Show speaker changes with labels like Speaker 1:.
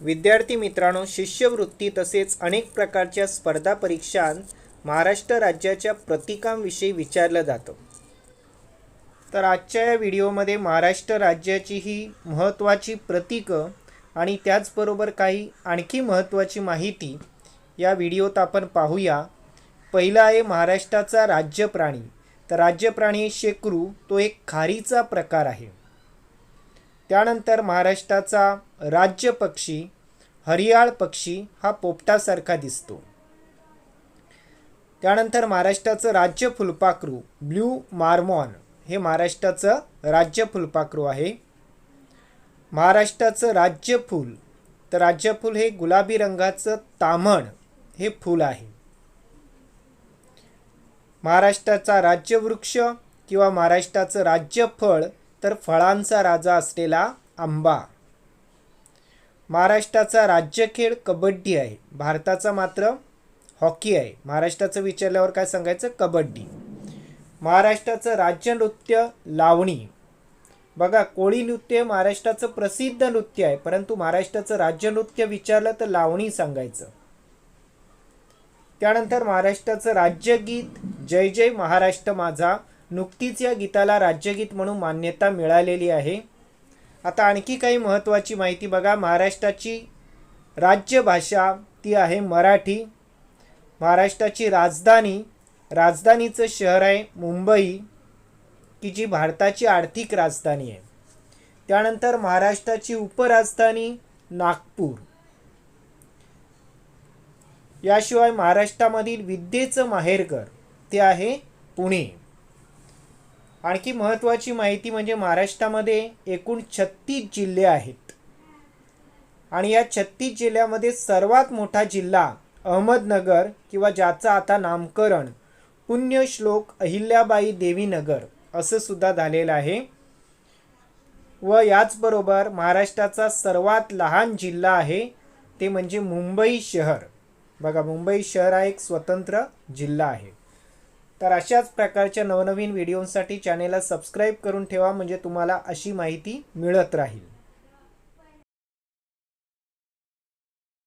Speaker 1: विद्यार्थी मित्रांनो शिष्यवृत्ती तसेच अनेक प्रकारच्या स्पर्धा परीक्षांत महाराष्ट्र राज्याच्या प्रतीकांविषयी विचारलं जातं. तर आजच्या या व्हिडिओमध्ये महाराष्ट्र राज्याची ही महत्त्वाची प्रतीकं आणि त्याचबरोबर काही आणखी महत्त्वाची माहिती या व्हिडिओत आपण पाहूया. पहिला आहे महाराष्ट्राचा राज्य प्राणी. तर राज्य प्राणी शेकरू तो एक खारीचा प्रकार आहे. त्यानंतर महाराष्ट्राचा राज्य पक्षी हरियाळ पक्षी हा पोपटासारखा दिसतो. त्यानंतर महाराष्ट्राचं राज्य फुलपाखरू ब्ल्यू मार्मॉन हे महाराष्ट्राचं राज्य फुलपाखरू आहे. महाराष्ट्राचं राज्य फूल तर राज्यफूल हे गुलाबी रंगाचं तामण हे फूल आहे. महाराष्ट्राचा राज्यवृक्ष किंवा महाराष्ट्राचं राज्यफळ तर फळांचा राजा असलेला आंबा. महाराष्ट्राचा राज्य खेळ कबड्डी आहे. भारताचा मात्र हॉकी आहे. महाराष्ट्राचं विचारल्यावर काय सांगायचं? कबड्डी. महाराष्ट्राचं राज्य नृत्य लावणी. बघा कोळी नृत्य हे महाराष्ट्राचं प्रसिद्ध नृत्य आहे परंतु महाराष्ट्राचं राज्य नृत्य विचारलं तर लावणी सांगायचं. त्यानंतर महाराष्ट्राचं राज्यगीत जय जय महाराष्ट्र माझा नुकतीच या गीताला राज्यगीत म्हणून मान्यता मिळालेली आहे. आता आणखी काही महत्त्वाची माहिती बघा. महाराष्ट्राची राज्यभाषा ती आहे मराठी. महाराष्ट्राची राजधानी राजधानीचं शहर आहे मुंबई की जी भारताची आर्थिक राजधानी आहे. त्यानंतर महाराष्ट्राची उपराजधानी नागपूर. याशिवाय महाराष्ट्रामधील विद्येचं माहेरघर ते आहे पुणे. आणखी महत्त्वाची माहिती म्हणजे महाराष्ट्रामध्ये एकूण छत्तीस जिल्हे आहेत. आणि या छत्तीस जिल्ह्यामध्ये सर्वात मोठा जिल्हा अहमदनगर किंवा ज्याचं आता नामकरण पुण्यश्लोक अहिल्याबाई देवीनगर असं सुद्धा झालेलं आहे. व याचबरोबर महाराष्ट्राचा सर्वात लहान जिल्हा आहे ते म्हणजे मुंबई शहर. बघा मुंबई शहर हा एक स्वतंत्र जिल्हा आहे. तर अशाच प्रकारच्या नवनवीन व्हिडिओंसाठी चॅनेलला सबस्क्राईब करून ठेवा म्हणजे तुम्हाला अशी माहिती मिळत राहील.